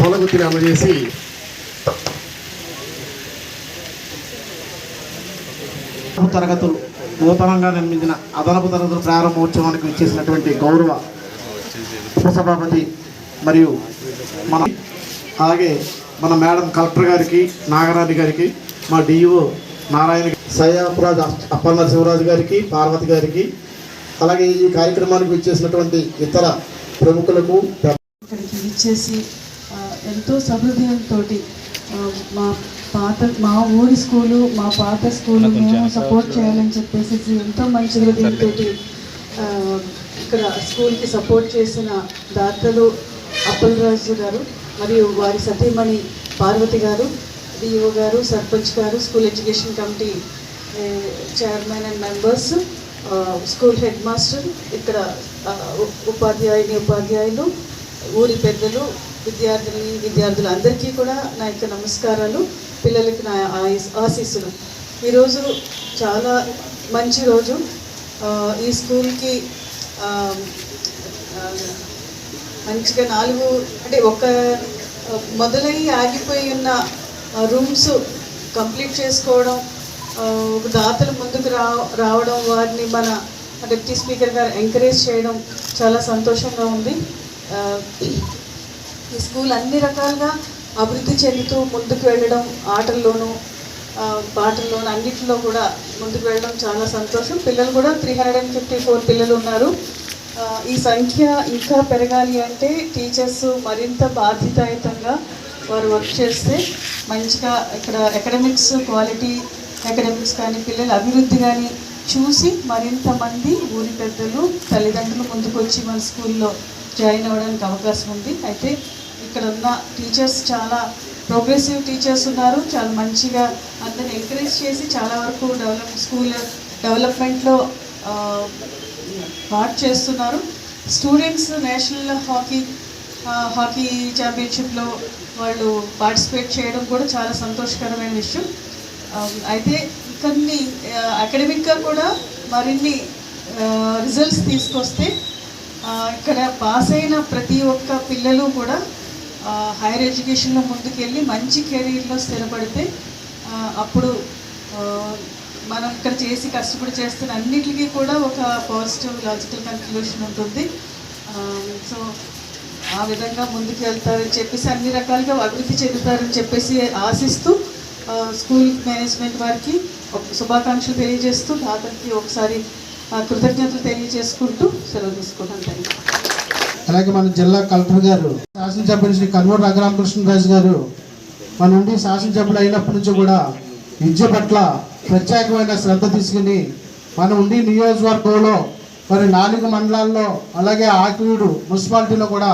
పూలగుత్తిని అందజేసి తరగతులు నూతనంగా నిర్మించిన అదనపు తరగతుల ప్రారంభోత్సవానికి విచ్చేసినటువంటి గౌరవ ఉపసభాపతి మరియు మన అలాగే మన మేడం కలెక్టర్ గారికి నాగరాజు గారికి మా డిఓ నారాయణ సయ్యాపురాజు అప్పన్న శివరాజు గారికి పార్వతి గారికి అలాగే ఈ కార్యక్రమానికి విచ్చేసినటువంటి ఇతర ప్రముఖులకు ఇక్కడికి ఇచ్చేసి ఎంతో సహృదయంతో మా పాత మా ఊరి స్కూలు మా పాత స్కూలు మేము సపోర్ట్ చేయాలని చెప్పేసి ఎంతో మంచి హృదయంతో ఇక్కడ స్కూల్కి సపోర్ట్ చేసిన దాతలు అప్పలరాజు గారు మరియు వారి సతీమణి పార్వతి గారు డిఓ గారు సర్పంచ్ గారు school education committee chairman and members school headmaster ఇక్కడ ఉపాధ్యాయుని ఉపాధ్యాయులు ఊరి పెద్దలు విద్యార్థిని విద్యార్థులు అందరికీ కూడా నా యొక్క నమస్కారాలు పిల్లలకి నా ఆశీస్సులు. ఈరోజు చాలా మంచి రోజు. ఈ స్కూల్కి మంచిగా నాలుగు అంటే ఒక మొదలై ఆగిపోయి ఉన్న రూమ్స్ కంప్లీట్ చేసుకోవడం ఒక దాతలు ముందుకు రా రావడం వారిని మన డిప్యూటీ స్పీకర్ గారు ఎంకరేజ్ చేయడం చాలా సంతోషంగా ఉంది. ఈ స్కూల్ అన్ని రకాలుగా అభివృద్ధి చెందుతూ ముందుకు వెళ్ళడం ఆటల్లోనూ పాటల్లోనూ అన్నిటిలో కూడా ముందుకు వెళ్ళడం చాలా సంతోషం. పిల్లలు కూడా three hundred and fifty four పిల్లలు ఉన్నారు. ఈ సంఖ్య ఇంకా పెరగాలి అంటే టీచర్స్ మరింత బాధ్యతాయుతంగా వారు వర్క్ చేస్తే మంచిగా ఇక్కడ అకాడమిక్స్ క్వాలిటీ అకాడమిక్స్ కానీ పిల్లల అభివృద్ధి కానీ చూసి మరింత మంది ఊరి పెద్దలు తల్లిదండ్రులు ముందుకు వచ్చి మన స్కూల్లో జాయిన్ అవ్వడానికి అవకాశం ఉంది. అయితే ఇక్కడ ఉన్న టీచర్స్ చాలా ప్రోగ్రెసివ్ టీచర్స్ ఉన్నారు. చాలా మంచిగా అందరిని ఎంకరేజ్ చేసి చాలా వరకు డెవలప్ స్కూల్ డెవలప్మెంట్లో పార్ట్ చేస్తున్నారు. స్టూడెంట్స్ నేషనల్ హాకీ హాకీ ఛాంపియన్షిప్లో వాళ్ళు పార్టిసిపేట్ చేయడం కూడా చాలా సంతోషకరమైన విషయం. అయితే కొన్ని అకాడమిక్గా కూడా మరిన్ని రిజల్ట్స్ తీసుకొస్తే ఇక్కడ పాస్ అయిన ప్రతి ఒక్క పిల్లలు కూడా హైయర్ ఎడ్యుకేషన్లో ముందుకెళ్ళి మంచి కెరీర్లో స్థిరపడితే అప్పుడు మనం ఇక్కడ చేసి కష్టపడి చేస్తున్న అన్నిటికీ కూడా ఒక పాజిటివ్ లాజికల్ కన్క్లూషన్ ఉంటుంది. సో ఆ విధంగా ముందుకు వెళ్తారని చెప్పేసి అన్ని రకాలుగా అభివృద్ధి చెందుతారని చెప్పేసి ఆశిస్తూ స్కూల్ మేనేజ్మెంట్ వారికి ఒక శుభాకాంక్షలు తెలియజేస్తూ దాతకి ఒకసారి కృతజ్ఞతలు తెలియజేసుకుంటూ సెలవు తీసుకుంటాను అలాగే మన జిల్లా కలెక్టర్ గారు శాసనసభ్యులు శ్రీ కన్వూరు రఘురామకృష్ణరాజు గారు మన నుండి శాసనసభ్యులు అయినప్పటి నుంచి కూడా విద్య పట్ల ప్రత్యేకమైన శ్రద్ధ తీసుకుని మన ఉండి నియోజకవర్గంలో మరి నాలుగు మండలాల్లో అలాగే ఆకివీడు మున్సిపాలిటీలో కూడా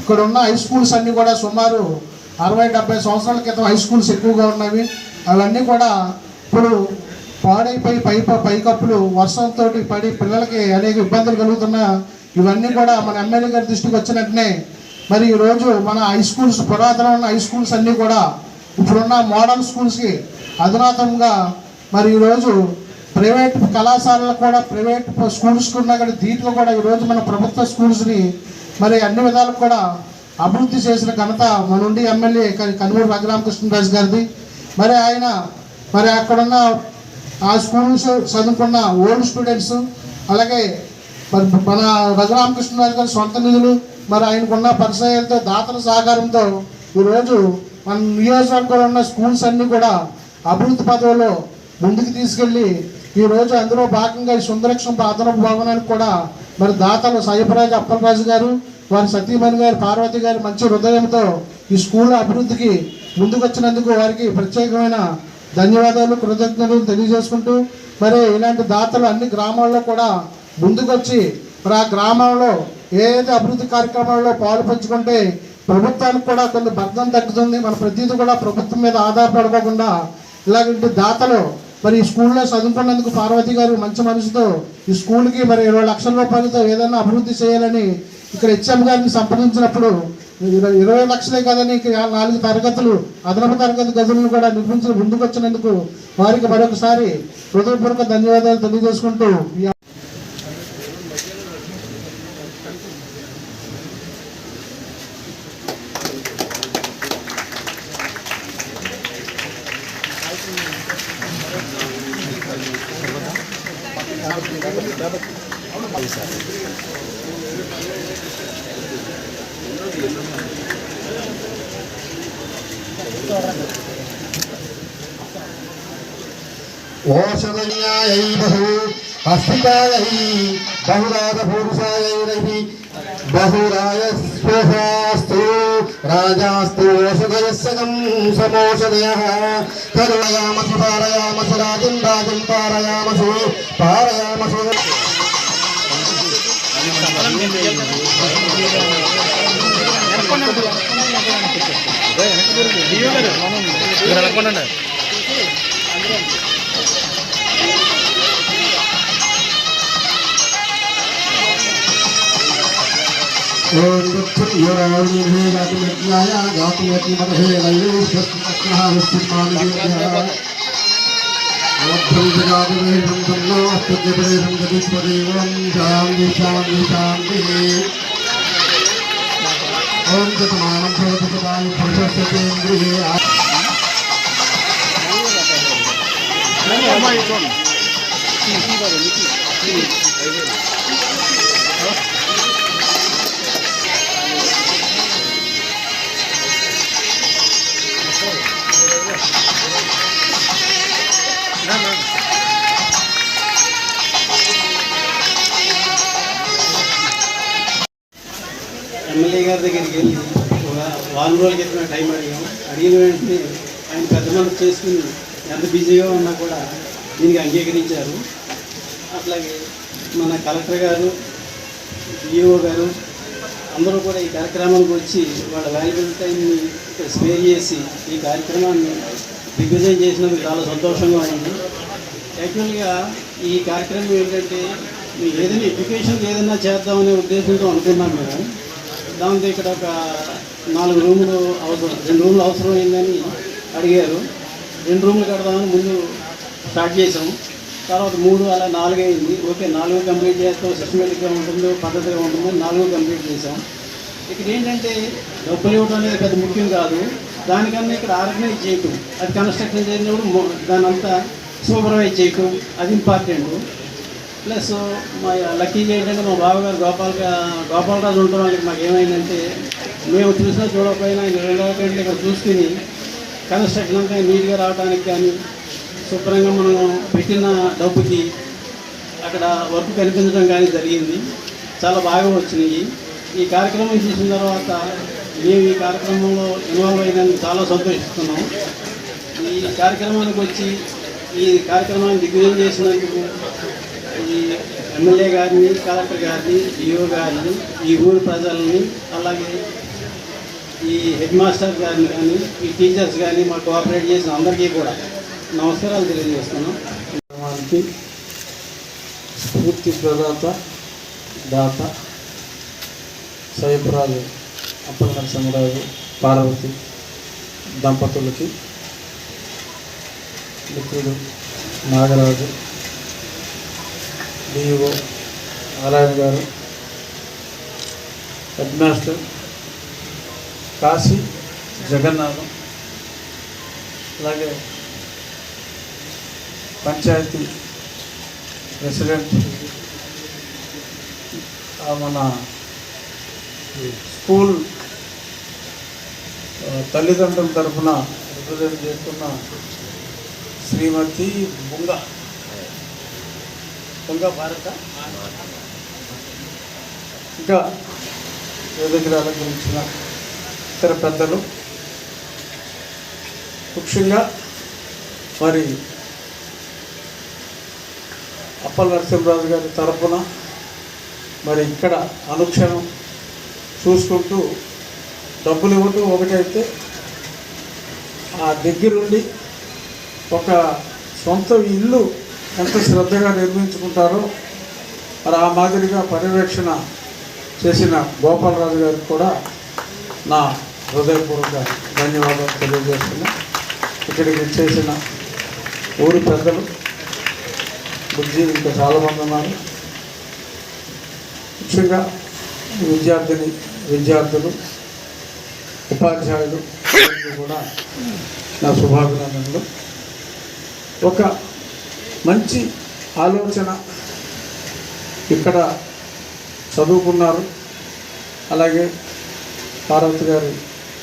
ఇక్కడ ఉన్న హై స్కూల్స్ అన్నీ కూడా సుమారు అరవై డెబ్బై సంవత్సరాల క్రితం హై స్కూల్స్ ఎక్కువగా ఉన్నవి. అవన్నీ కూడా ఇప్పుడు పాడైపోయి పై పైకప్పులు వర్షంతో పడి పిల్లలకి అనేక ఇబ్బందులు కలుగుతున్న ఇవన్నీ కూడా మన ఎమ్మెల్యే గారి దృష్టికి వచ్చిన వెంటనే మరి ఈరోజు మన హై స్కూల్స్ పురాతన ఉన్న హై స్కూల్స్ అన్నీ కూడా ఇప్పుడున్న మోడర్న్ స్కూల్స్కి అధునాతనంగా మరి ఈరోజు ప్రైవేట్ కళాశాలలు కూడా ప్రైవేట్ స్కూల్స్ ఉన్నా కూడా దీంట్లో కూడా ఈరోజు మన ప్రభుత్వ స్కూల్స్ని మరి అన్ని విధాలకు కూడా అభివృద్ధి చేసిన ఘనత మన ఉండి ఎమ్మెల్యే కనుమూరు రఘురామకృష్ణరాజు గారిది. మరి ఆయన మరి అక్కడున్న ఆ స్కూల్స్ చదువుకున్న ఓల్డ్ స్టూడెంట్స్ అలాగే మరి మన రఘురామకృష్ణరాజు గారి సొంత నిధులు మరి ఆయనకున్న పరిచయాలతో దాతల సహకారంతో ఈరోజు మన నియోజకవర్గంలో ఉన్న స్కూల్స్ అన్నీ కూడా అభివృద్ధి పదవిలో ముందుకు తీసుకెళ్ళి ఈ రోజు అందులో భాగంగా ఈ సుందరక్షణ ప్రార్థన భవనానికి కూడా మరి దాతలు సయ్యపరాజు అప్పలరాజు గారు వారి సతీమణి గారు పార్వతి గారు మంచి హృదయంతో ఈ స్కూల్ అభివృద్ధికి ముందుకొచ్చినందుకు వారికి ప్రత్యేకమైన ధన్యవాదాలు కృతజ్ఞతలు తెలియజేసుకుంటూ మరి ఇలాంటి దాతలు అన్ని గ్రామాల్లో కూడా ముందుకొచ్చి మరి ఆ గ్రామంలో ఏదైతే అభివృద్ధి కార్యక్రమాల్లో పాలు పంచుకుంటే ప్రభుత్వానికి కూడా కొన్ని భద్రం తగ్గుతుంది. మన ప్రతిదీ కూడా ప్రభుత్వం మీద ఆధారపడకుండా ఇలాంటి దాతలు మరి ఈ స్కూల్లో చదువుకున్నందుకు పార్వతి గారు మంచి మనసుతో ఈ స్కూల్కి మరి ఇరవై లక్షల రూపాయలతో ఏదైనా అభివృద్ధి చేయాలని ఇక్కడ హెచ్ఎం గారిని సంప్రదించినప్పుడు ఇరవై ఇరవై లక్షలే కదని నాలుగు తరగతులు అదనపు తరగతి గదులను కూడా నిర్మించిన ముందుకు వచ్చినందుకు వారికి మరొకసారి హృదయపూర్వక ధన్యవాదాలు తెలియజేసుకుంటూ ఈ ఓషధన్యాయై బహు హస్తికాయై బహురాజపూరుషాయైరై బహురాయ స్వహాస్తు రాజాస్తు ఓషధయస్సగం సమోషధయ కరుణయామసి పారయామసి రాజం రాజం పారయామసి పారయామసి. ఓం ोत्पुत्योनिभेगातुमज्ञाया गातुमतिमर्हे नयोस्तस्मानुगातुमेधं तन्नो स्तुत्यपदेशं गतिस्वदेवं शान्ति शान्ति शान्तिः ॐ शतमानं भवतु सदायु पुरुषस्य केन्द्रिये Oh my God. రోజుల క్రితం టైం అడిగాం. అడిగిన వెంటనే ఆయన పెద్ద మనసు చేసుకుని ఎంత బిజీగా ఉన్నా కూడా దీనికి అంగీకరించారు. అట్లాగే మన కలెక్టర్ గారు ఈఓ గారు అందరూ కూడా ఈ కార్యక్రమానికి వచ్చి వాళ్ళ వాల్యుబుల్ టైంని ఇక్కడ స్పేర్ చేసి ఈ కార్యక్రమాన్ని దిగ్విజయం చేసినందుకు చాలా సంతోషంగా ఉంది. యాక్చువల్గా ఈ కార్యక్రమం ఏంటంటే ఏదైనా ఎడ్యుకేషన్కి ఏదైనా చేద్దామనే ఉద్దేశంతో అనుకున్నాం మేము దాంతో ఇక్కడ ఒక నాలుగు రూములు అవసరం రెండు రూములు అవసరమైందని అడిగారు. రెండు రూములు కడదామని ముందు స్టార్ట్ చేసాం తర్వాత మూడు అలా నాలుగు అయింది ఓకే నాలుగు కంప్లీట్ చేస్తాం సిస్టమేటిక్గా ఉంటుందో పద్ధతిగా ఉంటుందో నాలుగు కంప్లీట్ చేసాం ఇక్కడ ఏంటంటే డబ్బులు ఇవ్వడం అనేది పెద్ద ముఖ్యం కాదు. దానికన్నా ఇక్కడ ఆర్గనైజ్ చేయటం అది కన్స్ట్రక్షన్ చేసినప్పుడు దానంతా సూపర్వైజ్ చేయటం అది ఇంపార్టెంట్. ప్లస్ మా లక్కీగా ఏంటంటే మా బావగారు గోపాల్ గోపాలరాజు ఉండడం వల్ల మాకు ఏమైందంటే మేము చూసినా చూడకపోయినా ఆయన రెండవ కంటే ఇక్కడ చూసుకుని కన్స్ట్రక్షన్ అంతా నీట్గా రావడానికి కానీ శుభ్రంగా మనం పెట్టిన డబ్బుకి అక్కడ వర్క్ కనిపించడం కానీ జరిగింది. చాలా బాగా వచ్చినాయి. ఈ కార్యక్రమం చేసిన తర్వాత మేము ఈ కార్యక్రమంలో ఇన్వాల్వ్ అయినందుకు చాలా సంతోషిస్తున్నాం. ఈ కార్యక్రమానికి వచ్చి ఈ కార్యక్రమాన్ని దిగ్విజయం చేసినందుకు ఈ ఎమ్మెల్యే గారిని కలెక్టర్ గారిని డిఓ గారిని ఈ ఊరి ప్రజల్ని అలాగే ఈ హెడ్ మాస్టర్ గారిని కానీ ఈ టీచర్స్ కానీ మాకు కోఆపరేట్ చేసిన అందరికీ కూడా నమస్కారాలు తెలియజేస్తున్నాం. స్ఫూర్తి ప్రదాత దాత సైపురాజు అప్పల నరసింహరాజు పార్వతి దంపతులకి మిత్రుడు నాగరాజు డిఓ నారాయణ గారు హెడ్ మాస్టర్ కాశీ జగన్నాథం అలాగే పంచాయతీ ప్రెసిడెంట్ మన స్కూల్ తల్లిదండ్రుల తరఫున రిప్రజెంట్ చేస్తున్న శ్రీమతి బుంగ బుంగ భారత ఇంకా వేదికలు గురించిన ఇతర పెద్దలు ముఖ్యంగా మరి అప్పల నరసింహరాజు గారి తరపున మరి ఇక్కడ అనుక్షణం చూసుకుంటూ డబ్బులు ఇవ్వటం ఒకటైతే ఆ దగ్గరుండి ఒక సొంత ఇల్లు ఎంత శ్రద్ధగా నిర్మించుకుంటారో మరి ఆ మాదిరిగా పర్యవేక్షణ చేసిన గోపాలరాజు గారికి కూడా నా హృదయపూర్వక ధన్యవాదాలు తెలియజేస్తున్నా. ఇక్కడికి చేసిన ఊరి పెద్దలు బుద్ధి ఇంకా చాలామంది ఉన్నారు. ముఖ్యంగా విద్యార్థిని విద్యార్థులు ఉపాధ్యాయులు కూడా నా శుభాభినందనలు. ఒక మంచి ఆలోచన ఇక్కడ చదువుకున్నారు. అలాగే పార్వతి గారి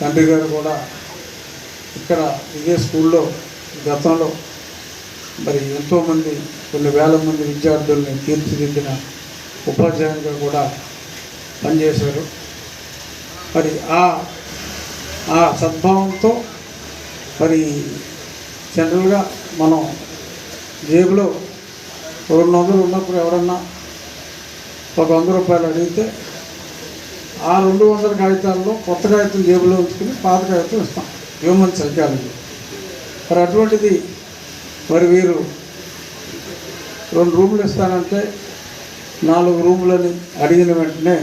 తండ్రి గారు కూడా ఇక్కడ ఇదే స్కూల్లో గతంలో మరి ఎంతోమంది కొన్ని వేల మంది విద్యార్థుల్ని తీర్చిదిద్దిన ఉపాధ్యాయునిగా కూడా పనిచేశారు. మరి ఆ ఆ సద్భావంతో మరి జనరల్గా మనం జేబులో రెండు వందలు ఉన్నప్పుడు ఎవరన్నా ఒక వంద రూపాయలు అడిగితే ఆ రెండు వందల కాగితాల్లో కొత్త కాగితం జేబులో ఉంచుకుని పాత కాగితం ఇస్తాం. హ్యూమన్ సైకాలజీ మరి అటువంటిది మరి వీరు రెండు రూములు ఇస్తానంటే నాలుగు రూములని అడిగిన వెంటనే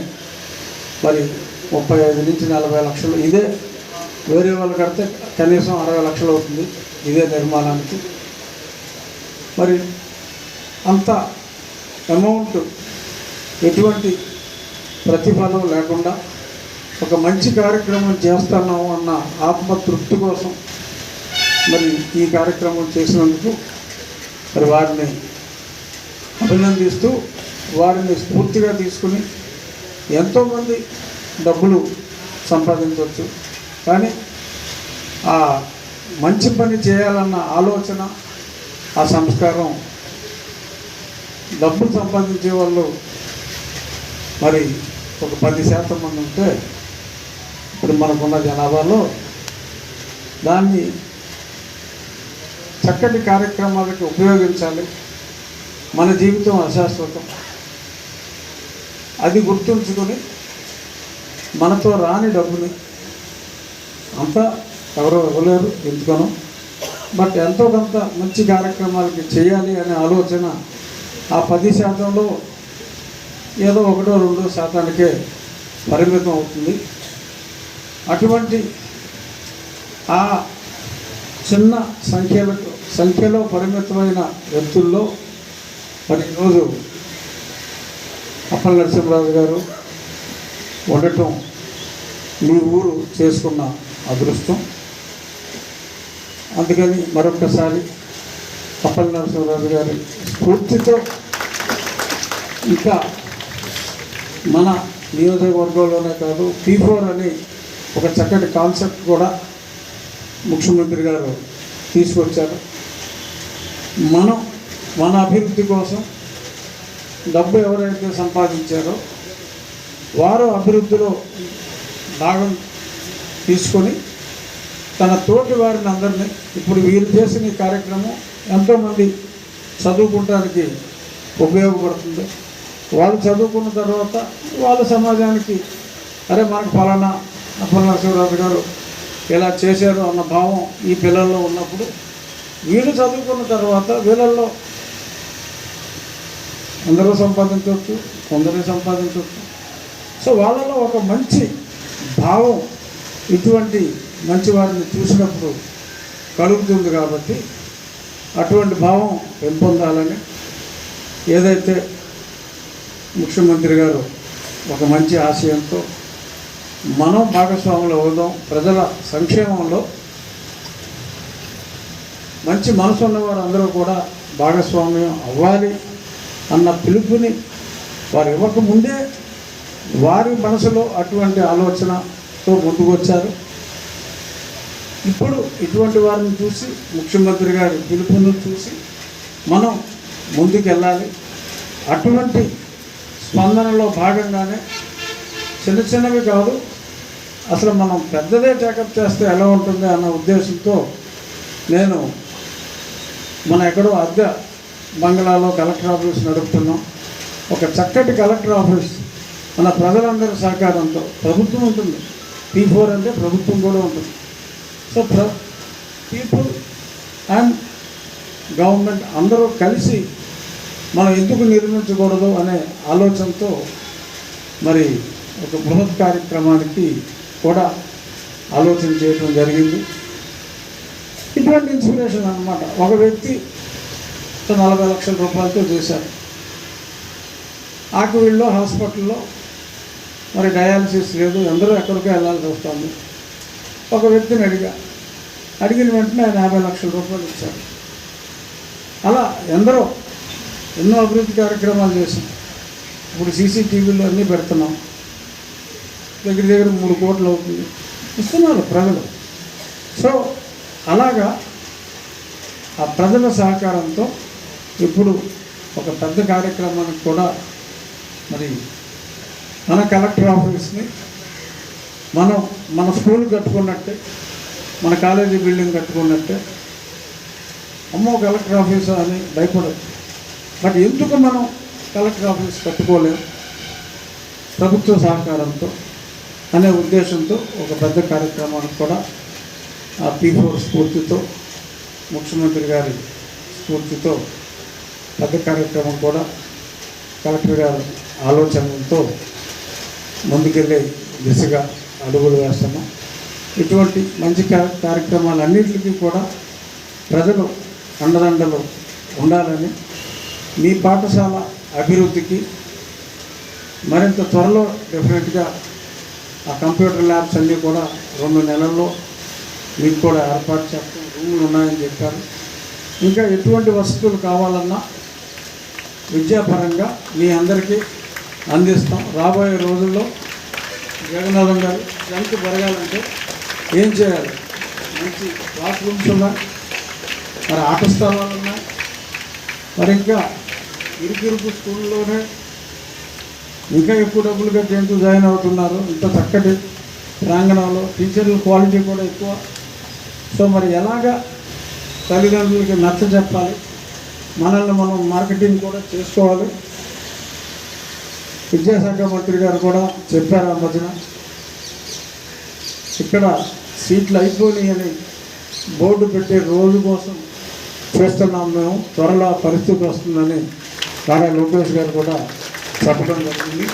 మరి ముప్పై ఐదు నుంచి నలభై లక్షలు ఇదే వేరే వాళ్ళు కడితే కనీసం అరవై లక్షలు అవుతుంది ఇదే నిర్మాణానికి. మరి అంత అమౌంట్ ఎటువంటి ప్రతిఫలం లేకుండా ఒక మంచి కార్యక్రమం చేస్తున్నాము అన్న ఆత్మతృప్తి కోసం మరి ఈ కార్యక్రమం చేసినందుకు మరి వారిని అభినందిస్తూ వారిని స్ఫూర్తిగా తీసుకుని ఎంతోమంది డబ్బులు సంపాదించవచ్చు. కానీ ఆ మంచి పని చేయాలన్న ఆలోచన ఆ సంస్కారం. డబ్బులు సంపాదించే వాళ్ళు మరి ఒక పది శాతం మంది ఉంటే ఇప్పుడు మనకున్న జనాభాలో దాన్ని చక్కటి కార్యక్రమాలకి ఉపయోగించాలి. మన జీవితం అశాశ్వతం. అది గుర్తుంచుకొని మనతో రాని డబ్బుని అంతా ఎవరో ఇవ్వలేరు ఎందుకనో బట్ ఎంతో కొంత మంచి కార్యక్రమాలకి చేయాలి అనే ఆలోచన ఆ పది శాతంలో ఏదో ఒకటో రెండో శాతానికే పరిమితం అవుతుంది. అటువంటి ఆ చిన్న సంఖ్యలో సంఖ్యలో పరిమితమైన వ్యక్తుల్లో మరి ఈరోజు అప్పల నరసింహరాజు గారు ఉండటం మీ ఊరు చేసుకున్న అదృష్టం. అందుకని మరొకసారి అప్పల నరసింహరాజు గారి స్ఫూర్తితో ఇంకా మన నియోజకవర్గంలోనే కాదు పీ ఫోర్ అని ఒక చక్కటి కాన్సెప్ట్ కూడా ముఖ్యమంత్రి గారు తీసుకొచ్చారు. మనం మన అభివృద్ధి కోసం డబ్బు ఎవరైతే సంపాదించారో వారు అభివృద్ధిలో భాగం తీసుకొని తన తోటి వారిని అందరినీ ఇప్పుడు వీరు చేసిన ఈ కార్యక్రమం ఎంతోమంది చదువుకుంటానికి ఉపయోగపడుతుంది. వాళ్ళు చదువుకున్న తర్వాత వాళ్ళ సమాజానికి అరే మనకు ఫలానా ఫలానా గారు ఇలా చేశారు అన్న భావం ఈ పిల్లల్లో ఉన్నప్పుడు వీళ్ళు చదువుకున్న తర్వాత వీళ్ళల్లో అందరూ సంపాదించవచ్చు కొందరే సంపాదించవచ్చు. సో వాళ్ళలో ఒక మంచి భావం ఇటువంటి మంచి వారిని చూసినప్పుడు కలుగుతుంది కాబట్టి అటువంటి భావం పెంపొందాలని ఏదైతే ముఖ్యమంత్రి గారు ఒక మంచి ఆశయంతో మనం భాగస్వాములు అవుదాం ప్రజల సంక్షేమంలో మంచి మనసు ఉన్నవారు అందరూ కూడా భాగస్వామ్యం అవ్వాలి అన్న పిలుపుని వారు ఇవ్వకముందే వారి మనసులో అటువంటి ఆలోచనతో ముందుకు వచ్చారు ఇప్పుడు ఇటువంటి వారిని చూసి ముఖ్యమంత్రి గారి పిలుపును చూసి మనం ముందుకెళ్ళాలి. అటువంటి స్పందనలో భాగంగానే చిన్న చిన్నవి కాదు అసలు మనం పెద్దదే టేకప్ చేస్తే ఎలా ఉంటుంది అన్న ఉద్దేశంతో నేను మన ఎక్కడో అద్దె బంగ్లాలో కలెక్టర్ ఆఫీస్ నడుపుతున్నాం. ఒక చక్కటి కలెక్టర్ ఆఫీస్ మన ప్రజలందరి సహకారంతో ప్రభుత్వం ఉంటుంది. పీ ఫోర్ అంటే ప్రభుత్వం కూడా ఉంటుంది. సో ప్ర పీపుల్ అండ్ గవర్నమెంట్ అందరూ కలిసి మనం ఎందుకు నిర్మించకూడదు అనే ఆలోచనతో మరి ఒక బృహత్ కార్యక్రమానికి కూడా ఆలోచన చేయడం జరిగింది. ఇటువంటి ఇన్స్పిరేషన్ అన్నమాట. ఒక వ్యక్తి నలభై లక్షల రూపాయలతో చేశారు ఆకువీళ్ళలో హాస్పిటల్లో మరి డయాలసిస్ లేదు. అందరూ ఎక్కడికో వెళ్ళాల్సి వస్తుంది. ఒక వ్యక్తిని అడిగా అడిగిన వెంటనే ఆయన యాభై లక్షల రూపాయలు ఇచ్చారు. అలా ఎందరో ఎన్నో అభివృద్ధి కార్యక్రమాలు చేసాం ఇప్పుడు సీసీటీవీలు అన్నీ పెడుతున్నాం. దగ్గర దగ్గర మూడు కోట్లు అవుతుంది. ఇస్తున్నారు ప్రజలు. సో అలాగా ఆ ప్రజల సహకారంతో ఇప్పుడు ఒక పెద్ద కార్యక్రమానికి కూడా మరి మన కలెక్టర్ ఆఫీస్ని మనం మన స్కూల్ కట్టుకున్నట్టే మన కాలేజీ బిల్డింగ్ కట్టుకున్నట్టే. అమ్మో కలెక్టర్ ఆఫీస్ అని భయపడదు. బట్ ఎందుకు మనం కలెక్టర్ ఆఫీస్ కట్టుకోలేము ప్రభుత్వ సహకారంతో అనే ఉద్దేశంతో ఒక పెద్ద కార్యక్రమానికి కూడా ఆ పీ ఫోర్ స్ఫూర్తితో ముఖ్యమంత్రి గారి స్ఫూర్తితో పెద్ద కార్యక్రమం కూడా కలెక్టర్ గారి ఆలోచనలతో ముందుకెళ్ళే దిశగా అడుగులు వేస్తున్నాం. ఇటువంటి మంచి కార్యక్రమాలన్నింటికి కూడా ప్రజలు అండదండలు ఉండాలని మీ పాఠశాల అభివృద్ధికి మరింత త్వరలో డెఫినెట్గా ఆ కంప్యూటర్ ల్యాబ్స్ అన్నీ కూడా రెండు నెలల్లో మీకు కూడా ఏర్పాటు చేస్తాం. రూములు ఉన్నాయని చెప్పారు. ఇంకా ఎటువంటి వసతులు కావాలన్నా విద్యాపరంగా మీ అందరికీ అందిస్తాం. రాబోయే రోజుల్లో జగన్నాథం గారు ఎంత పెరగాలంటే ఏం చేయాలి? మంచి క్లాస్ రూమ్స్ ఉన్నాయి మరి ఆట స్థలాలు ఉన్నాయి మరి ఇంకా ఇరుకిరుకు స్కూల్లోనే ఇంకా ఎక్కువ డబ్బులు కట్టి జాయిన్ అవుతున్నారు ఇంత చక్కటి ప్రాంగణంలో. టీచర్ల క్వాలిటీ కూడా ఎక్కువ. సో మరి ఎలాగా తల్లిదండ్రులకి నచ్చ చెప్పాలి? మనల్ని మనం మార్కెటింగ్ కూడా చేసుకోవాలి. విద్యాశాఖ మంత్రి గారు కూడా చెప్పారు ఆ మధ్యన. ఇక్కడ సీట్లు అయిపోయి అని బోర్డు పెట్టే రోజు కోసం చేస్తున్నాం మేము. త్వరలో పరిస్థితి వస్తుందని నారా లోకేష్ గారు కూడా చెప్పడం జరిగింది.